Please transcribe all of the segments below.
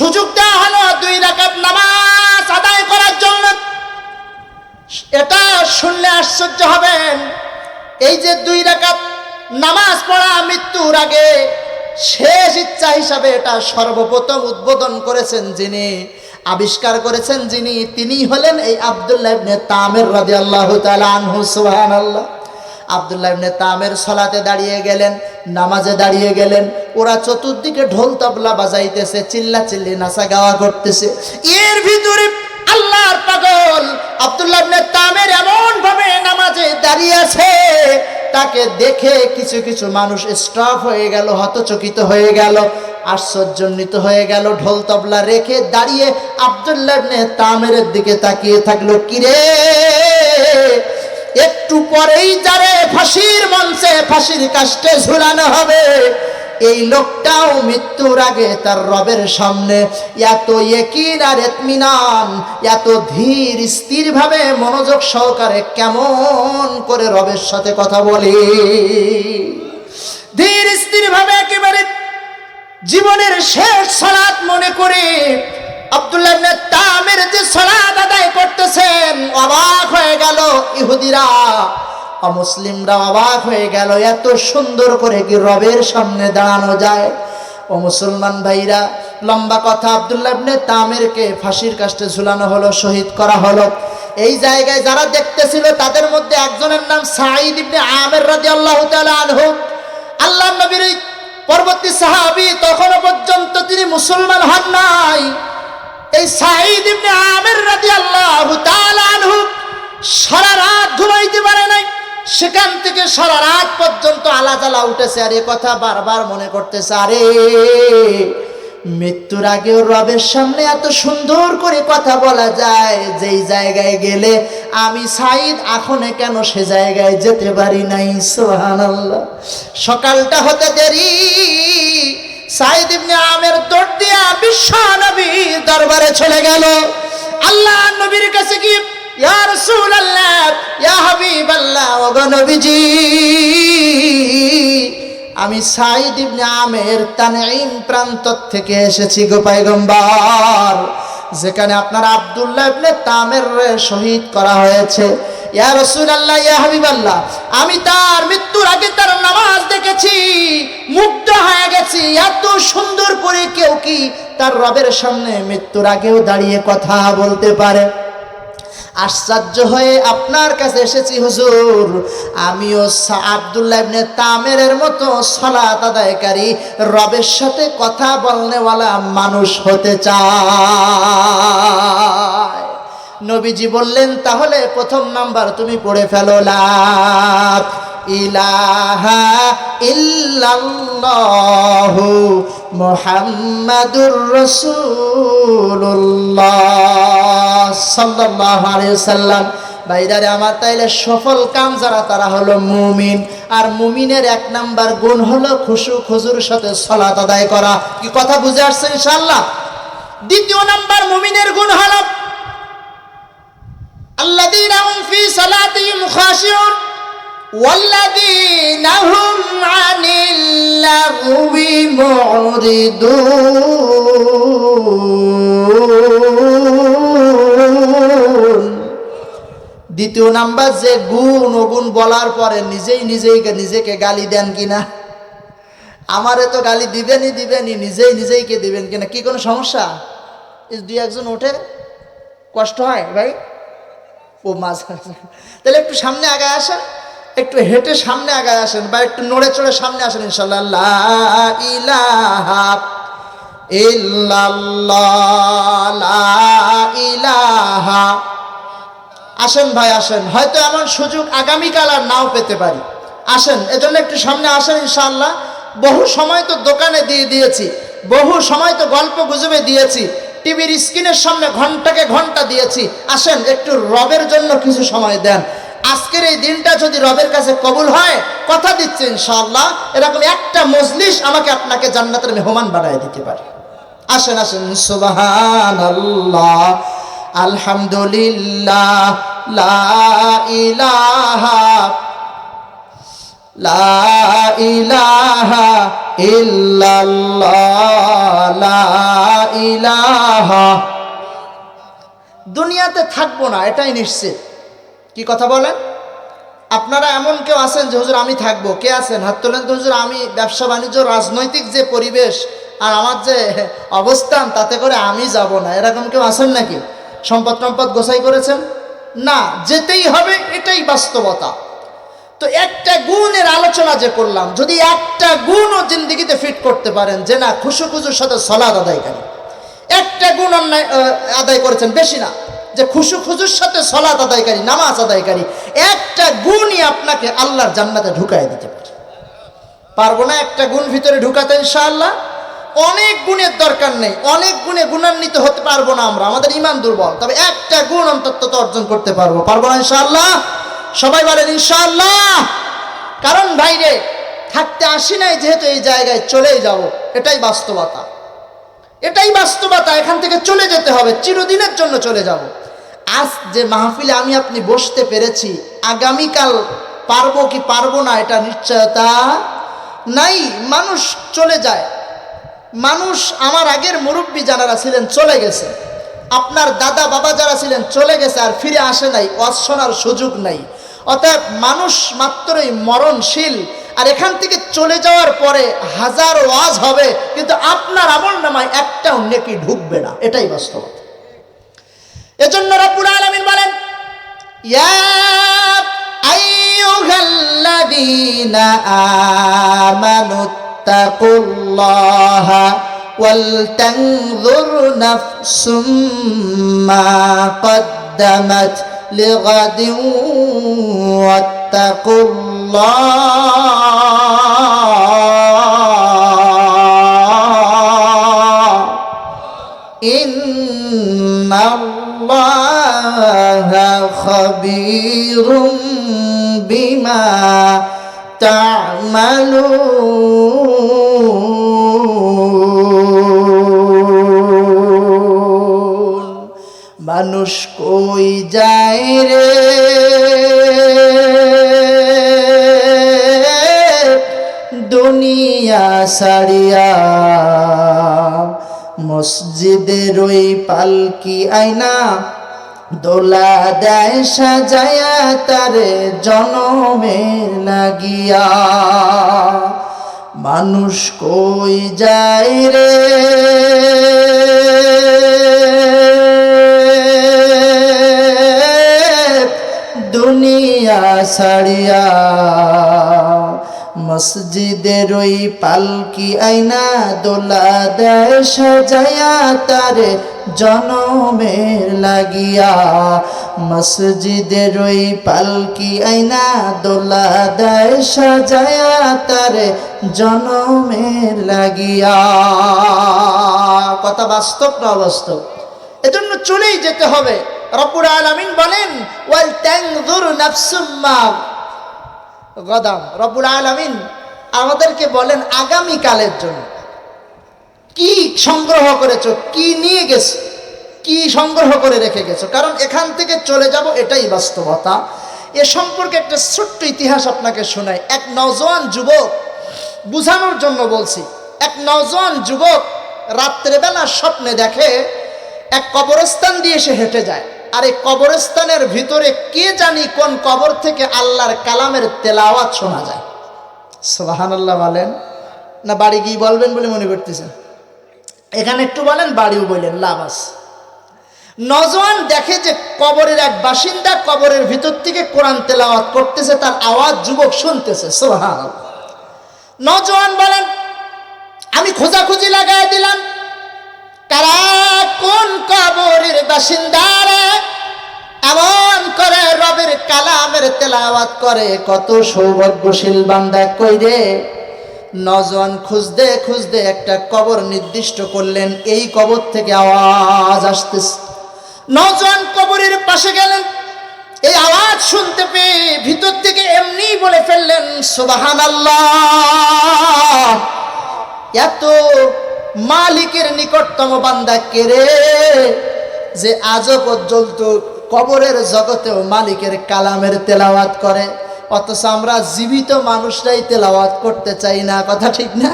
সুযোগ দেওয়া হলো দুই রাকাত নামাজ আদায় করার জন্য। এটা শুনলে আশ্চর্য হবেন। এই যে দুই রাকাত নামাজ পড়া মৃত্যুর আগে শেষ ইচ্ছা হিসাবে এটা সর্বপ্রথম উদ্বোধন করেছেন যিনি, আবিষ্কার করেছেন যিনি তিনি হলেন এই আব্দুল্লাহ ইবনে তামের রাদিয়াল্লাহু তাআলা আনহু, সুবহানাল্লাহ। আব্দুল্লাহ ইবনে তামের সলাতে দাঁড়িয়ে গেলেন, নামাজে দাঁড়িয়ে গেলেন। ওরা চতুর্দিকে ঢোল তবলা বাজাইতেছে চিল্লা চিল্লি নাচা গাওয়া করতেছে। এর ভিতরে আল্লাহর পাগল আব্দুল্লাহ ইবনে তামের এমন ভাবে নামাজে দাঁড়িয়ে আছে, তাকে দেখে কিছু কিছু মানুষ স্টপ হয়ে গেল, হতচকিত হয়ে গেল আশ্চর্যান্বিত হয়ে গেল, ঢোল তবলা রেখে দাঁড়িয়ে আব্দুল্লাহ ইবনে তামের দিকে তাকিয়ে থাকল, কিরে? একটু পরেই যারে ফাঁসির মঞ্চে ফাঁসির কাষ্টে ঝুলানো হবে, এই লোকটাও মৃত্যুর আগে তার রবের সামনে এত একিন আর এতমিনান, এত ধীর স্থির ভাবে মনোযোগ সহকারে কেমন করে রবের সাথে কথা বলে। ধীর স্থির ভাবে একেবারে জীবনের শেষ সালাত মনে করে আব্দুল্লাহ ইবনে ইহুদিরা, অমুসলিমরা অবাক হয়ে গেল, এত সুন্দর করে কি রবের সামনে দাঁড়ানো যায়? ও মুসলমান ভাইরা, লম্বা কথা, আব্দুল্লাহ ইবনে তামেরকে ফাঁসির কাষ্টে ঝুলানো হলো, শহীদ করা হলো। এই জায়গায় যারা দেখতেছিল, তাদের মধ্যে একজনের নাম সাঈদ ইবনে আমের রাদিয়াল্লাহু তাআলা আনহু। আল্লাহ নবীর পরবর্তী সাহাবি তখনও পর্যন্ত তিনি মুসলমান হন নাই। এই সাঈদ ইবনে আমের রাদিয়াল্লাহু তাআলা আনহু সারা রাত ঘুমাইতে পারে নাই। সেখান থেকে সারা রাত পর্যন্ত আলাদালা উঠেছে। আর এ কথা বারবার মনে করতেছে, আরে মৃত্যুর আগেও রবের সামনে এত সুন্দর করে কথা বলা যায়, যেই জায়গায় গেলে আমি সাইদ এখনে কেন সে জায়গায় যেতে পারি নাই? সোহানাল্লাহ সকালটা হতে দেরি। সাইদ ইবনে আমের দৌড় দিয়া বিশ্ব নবীর দরবারে চলে গেল। আল্লাহ নবীর কাছে কি ইয়া হাবিবাল্লাহ আমি সাইদ ইবনে আমের তানঈম প্রান্ত থেকে এসেছি গো পয়গম্বর যেখানে আপনার আব্দুল্লাহ ইবনে তামের শহীদ করা হয়েছে। ইয়া রাসূলুল্লাহ, ইয়া হাবিবাল্লাহ, আমি তার মৃত্যুর আগে তার নামাজ দেখেছি, মুগ্ধ হয়ে গেছি। এত সুন্দর করে কেউ কি তার রবের সামনে মৃত্যুর আগেও দাঁড়িয়ে কথা বলতে পারে? আশ্চর্য হয়ে আপনার কাছে এসেছি, হুজুর। আমিও আব্দুল্লাহ ইবনে তামেরের মতো সালাত আদায়কারী, রবের সাথে কথা বলনেওয়ালা মানুষ হতে চায় নবীজি বললেন, তাহলে প্রথম নাম্বার তুমি পড়ে ফেলো, লা ইলাহা ইল্লাল্লাহু মোহাম্মদুর রসুল্লাহ সাল্লাম। ভাইদারে আমার তাইলে সফল কাম যারা, তারা হলো মুমিন। আর মুমিনের এক নাম্বার গুণ হলো খুশু খুজুর সাথে সলাত আদায় করা। কি কথা বুঝে আসছে ইনশাল্লাহ দ্বিতীয় নাম্বার মুমিনের গুণ হলো আল্লাহ والذين هم عن اللغو معرضون দ্বিতীয় নাম্বার যে গুণ অগুণ বলার পরে নিজেই নিজেই নিজেকে গালি দেন কিনা আমারে তো গালি দিবেনই দিবেনই নিজেই নিজেইকে দিবেন কিনা কি কোনো সমস্যা এই দুই একজন ওঠে কষ্ট হয় ভাই ও মাছ তাহলে একটু সামনে আগায় আসেন একটু হেঁটে সামনে আগায় আসেন বা একটু নড়ে চড়ে সামনে আসেন ইনশাল্লাহ ইলাহা আসেন ভাই, আসেন। হয়তো এমন সুযোগ আগামীকাল আর নাও পেতে পারি। আসেন, এজন্য একটু সামনে আসেন ইনশাল্লাহ বহু সময় তো দোকানে দিয়ে দিয়েছি, বহু সময় তো গল্প গুজবে দিয়েছি, টিভির স্ক্রিনের সামনে ঘন্টাকে ঘণ্টা দিয়েছি। আসেন, একটু রবের জন্য কিছু সময় দেন। আজকের এই দিনটা যদি রবের কাছে কবুল হয়, কথা দিচ্ছে ইনশাআল্লাহ, এরকম একটা মজলিস আমাকে আপনাকে জান্নাতের মেহমান বানায় দিতে পারে। আসেন আসেন সুবাহান আলহামদুলিল্লাহ, লা ইলাহা লা ইলাহা ইল্লাল্লাহ, লা ইলাহা। দুনিয়াতে থাকব না, এটাই নিশ্চিত। কি কথা বলেন? আপনারা এমন কেউ আছেন যে হুজুর আমি থাকব। কে আছেন? হাত তোলেন তো হুজুর, আমি ব্যবসা বাণিজ্য, রাজনৈতিক যে পরিবেশ আর আমার যে অবস্থান, তাতে করে আমি যাব না। এরকম কেউ আছেন নাকি? সম্পদ টম্পদ গোসাই করেছেন? না, যেতেই হবে এটাই বাস্তবতা। তো একটা গুণের আলোচনা যে করলাম, যদি একটা গুণও জিন্দিগিতে ফিট করতে পারেন, যে না খুশু খুশুর সাথে সলাদ আদায়কারী একটা গুণ অন্যায় আদায় করেছেন, বেশি না। যে খুশু খুজুর সাথে সলাদ আদায়কারী, নামাজ আদায়কারী, একটা গুণই আপনাকে আল্লাহর জান্নাতে ঢুকাই দিতে পারে। পারব না একটা গুণ ভিতরে ঢুকাতে ইনশাআল্লাহ? অনেক গুণের দরকার নেই, অনেক গুণে গুণান্বিত হতে পারব না আমরা, আমাদের ইমান দুর্বল, তবে একটা গুণ অন্তত অর্জন করতে পারব। পারব না ইনশাআল্লাহ? সবাই বলেন ইনশাআল্লাহ! কারণ ভাইরে থাকতে আসি নাই, যেহেতু এই জায়গায় চলেই যাব, এটাই বাস্তবতা। এটাই বাস্তবতা, এখান থেকে চলে যেতে হবে, চিরদিনের জন্য চলে যাব। আজ যে মাহফিলে আমি আপনি বসতে পেরেছি, আগামীকাল পারব কি পারব না এটা নিশ্চয়তা নাই। মানুষ চলে যায়। মানুষ আমার আগের মুরব্বী যারা ছিলেন, চলে গেছে। আপনার দাদা বাবা যারা ছিলেন, চলে গেছে আর ফিরে আসে নাই, ওয়াজ শোনার সুযোগ নাই। অতএব মানুষ মাত্রই মরণশীল। আর এখান থেকে চলে যাওয়ার পরে হাজার ওয়াজ হবে, কিন্তু আপনার আমল নামায় একটাও নেকি ঢুকবে না। এটাই বাস্তবতা। এজন্য রব্বুল আলামিন বলেন ইয়া আইয়ুহাল্লাযীনা আমানু তাকুল্লাহা ولتنظر نفس ما قدمت لغد واتقوا الله الله خبير بما تعملون মানুষ কই যায় রে দুনিয়া সারিয়া মসজিদের ওই পালকি আয়না, দোলা দেয় সাজায়া তারে জনমে লাগিয়া মানুষ কই যায় রে? দুনিয়া ছাড়িয়া মসজিদের ওই পালকি আইনা দোলা দেয় সাজায়া, তারে জনমের লাগিয়া। মসজিদের ওই পালকি আইনা দোলা দেয় সাজায়া, তারে জনমের লাগিয়া। কথা বাস্তব না অবাস্তব? এজন্য চলেই যেতে হবে। রব্বুল আলামিন বলেন, ওয়াল তানজুর নাফসুম্মা গদাম, রব্বুল আলামিন আমাদেরকে বলেন আগামী কালের জন্য। কি সংগ্রহ করেছ, কি নিয়ে গেছো, কি সংগ্রহ করে রেখে গেছো? কারণ এখান থেকে চলে যাব, এটাই বাস্তবতা। এ সম্পর্কে একটা ছোট্ট ইতিহাস আপনাকে শোনায় এক নওজোয়ান যুবক বুঝানোর জন্য বলছি, এক নওজোয়ান যুবক রাত্রেবেলা স্বপ্নে দেখে এক কবরস্থান দিয়ে সে হেঁটে যায়। আর এই কবরস্থানের ভিতরে কে জানি কোন কবর থেকে আল্লাহর কালামের তেলাওয়াত শোনা যায়। সোহান আল্লাহ বলেন। না, বাড়ি গিয়ে বলবেন বলে মনে করতেছেন। এখানে একটু বলেন, বাড়িও বললেন লাভ আছে। নজওয়ান দেখে যে কবরের এক বাসিন্দা কবরের ভিতর থেকে কোরআন তেলাওয়াত করতেছে, তার আওয়াজ যুবক শুনতেছে সোহান নজওয়ান বলেন, আমি খোঁজাখুঁজি লাগাই দিলাম। কারা কোন কবরের বাসিন্দারা এমন রবের কালামের তেলাওয়াত করে, কত সৌভাগ্যশীল বান্দা কই রে? নজন খুঁজতে খুঁজতে একটা কবর নির্দিষ্ট করলেন, এই কবর থেকে আওয়াজ আসতেছে। নজন কবরের পাশে গেলেন, এই আওয়াজ শুনতে পেয়ে ভিতর থেকে এমনি বলে ফেললেন সুবাহান এত মালিকের নিকটতম বান্দা কেরে যে আজও পর্যন্ত কবরের জগতেও মালিকের কালামের তেলাওয়াত করে। অথচ আমরা জীবিত মানুষরাই তেলাওয়াত করতে চাই না, কথা ঠিক না?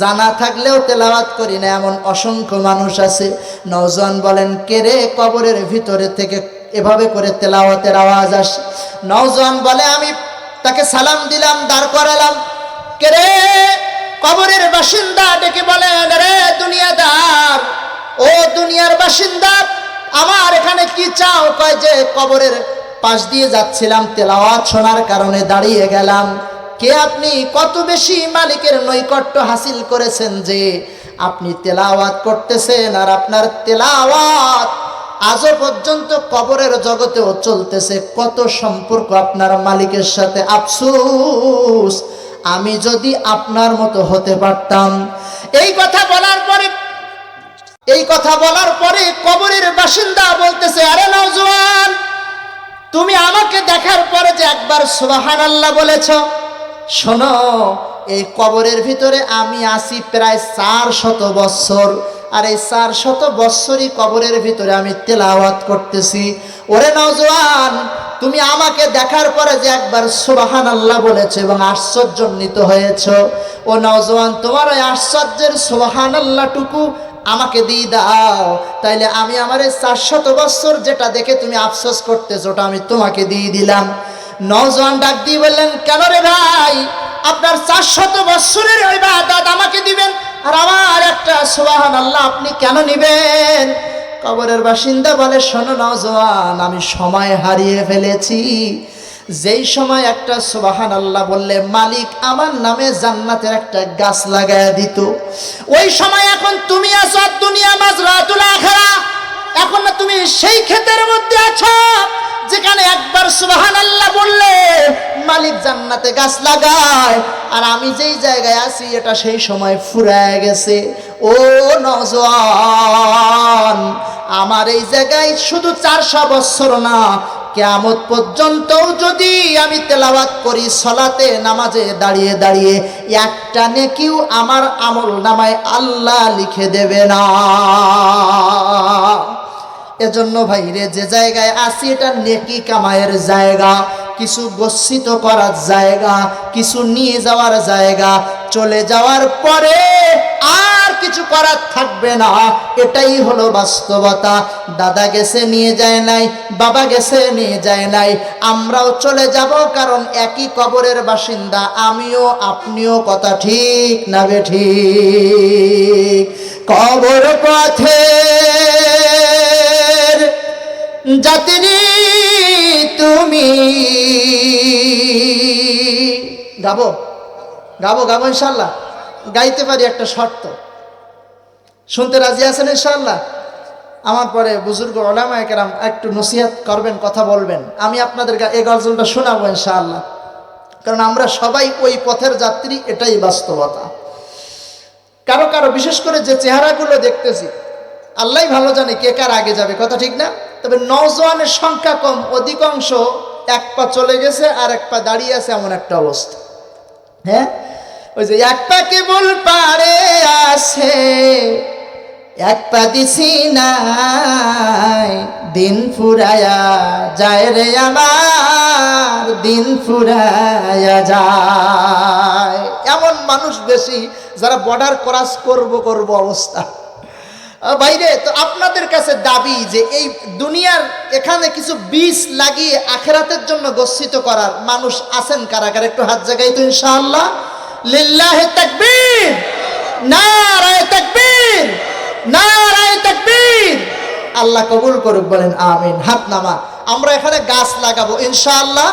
জানা থাকলেও তেলাওয়াত করি না, এমন অসংখ্য মানুষ আছে। নওজোয়ান বলেন কেরে কবরের ভিতরে থেকে এভাবে করে তেলাওয়াতের আওয়াজ আসে? নওজোয়ান বলে, আমি তাকে সালাম দিলাম, দাঁড় করালাম। কেরে কবরের বাসিন্দা? ডেকে বলেন, রে দুনিয়াদার, ও দুনিয়ার বাসিন্দা আমার এখানে কি চাও? কয় যে, কবরের পাশ দিয়ে যাচ্ছিলাম, তেলাওয়াত শোনার কারণে দাঁড়িয়ে গেলাম। কে আপনি? কত বেশি মালিকের নৈকট্য হাসিল করেছেন যে, আপনি তেলাওয়াত করতেছেন আর আপনার তেলাওয়াত আজও পর্যন্ত কবরের জগতেও চলতেছে। কত সম্পর্ক আপনার মালিকের সাথে। আফসুস, আমি যদি আপনার মতো হতে পারতাম। এই কথা বলার পরে এই কথা বলার পরে কবরের বাসিন্দা বলতেছে, আরে নওজোয়ান, তুমি আমাকে দেখার পরে যে একবার সুবাহান আল্লাহ বলেছ, শোনো, এই কবরের ভিতরে আমি আসি প্রায় চার শত বৎসর আর এই চার শত বৎসরই কবরের ভিতরে আমি তেলাওয়াত করতেছি। ওরে নওজোয়ান, তুমি আমাকে দেখার পরে যে একবার সুবাহান আল্লাহ বলেছ এবং আশ্চর্যান্বিত হয়েছ। ও নওজোয়ান, তোমার ওই আশ্চর্যের সুবাহান আল্লাহটুকু আমাকে দিয়ে দাও। তাইলে আমি আমার এই চারশত বৎসর যেটা দেখে তুমি আফসোস করতেছ, ওটা আমি তোমাকে দিয়ে দিলাম। নজন ডাক দিয়ে বললেন, কেন রে ভাই? আপনার চারশত বৎসরের ওই বাদাত আমাকে দিবেন? আর আমার একটা সুবাহান আল্লাহ আপনি কেন নিবেন? কবরের বাসিন্দা বলে, শোনো নজওয়ান আমি সময় হারিয়ে ফেলেছি। যেই সময় একটা সোবাহান আল্লাহ বললে, মালিক আমার নামে জান্নাতের একটা গাছ লাগায় দিত। ওই সময় এখন তুমি আছো দুনিয়া মাজরাতুল আখরা। এখন না তুমি সেই ক্ষেতের মধ্যে আছো, যেখানে একবার সুবাহান আল্লাহ বললে, মালিক জান্নাতে গাছ লাগায় আর আমি যেই জায়গায় আছি, এটা সেই সময় ফুরায় গেছে। ও নজওয়ান আমার এই জায়গায় শুধু চারশো বছর না, কেয়ামত পর্যন্ত যদি আমি তেলাওয়াত করি, সলাতে, নামাজে দাঁড়িয়ে দাঁড়িয়ে, একটা নেকিও আমার আমল নামায় আল্লাহ লিখে দেবে না। এজন্য ভাইরে, যে জায়গায় আসি এটা নেকি কামায়ের জায়গা। কিছু গচ্ছিত করার জায়গা, কিছু নিয়ে যাওয়ার জায়গা, চলে যাওয়ার পরে আর কিছু করার থাকবে না। এটাই হলো বাস্তবতা। দাদা গেছে, নিয়ে যায় নাই, বাবা গেছে, নিয়ে যায় নাই। আমরাও চলে যাব কারণ একই কবরের বাসিন্দা। আমিও, আপনিও কথা ঠিক না বে ঠিক? কবর পথে যাত্রী তুমি গাবো গাবো গাবো ইনশাল্লাহ। গাইতে পারি একটা শর্ত। শুনতে রাজি আছেন ইনশাল্লাহ? আমার পরে বুজুর্গ ওলামায় কেরাম একটু নসিহাত করবেন, কথা বলবেন। আমি আপনাদের এই গজলটা শোনাবো ইনশাআল্লাহ কারণ আমরা সবাই ওই পথের যাত্রী, এটাই বাস্তবতা। কারও কারও, বিশেষ করে যে চেহারাগুলো দেখতেছি আল্লাহ ভালো জানে কে কার আগে যাবে, কথা ঠিক না? তবে নওজোয়ানের সংখ্যা কম, অধিকাংশ এক পা চলে গেছে আর এক পা দাঁড়িয়ে আছে এমন একটা অবস্থা। হ্যাঁ? ওই যে এক পা কেবল পারে আসে, এক পা দিছি নাই, দিন ফুরায়া যায় রে আমার, দিন ফুরায়া যায়। এমন মানুষ বেশি যারা বর্ডার ক্রস করব করব অবস্থা। বাইরে তো আপনাদের কাছে দাবি যে এই দুনিয়ার এখানে কিছু বীজ লাগিয়ে আখেরাতের জন্য গচ্ছিত করার মানুষ আছেন কারাগার একটু হাত জায়গায় তো ইনশাআল্লাহ। লিল্লাহে তাকবীর, নারায়ে তাকবীর নারায়ে তাকবীর। আল্লাহ কবুল করুক, বলেন আমিন। হাত নামা। আমরা এখানে গাছ লাগাবো ইনশাআল্লাহ।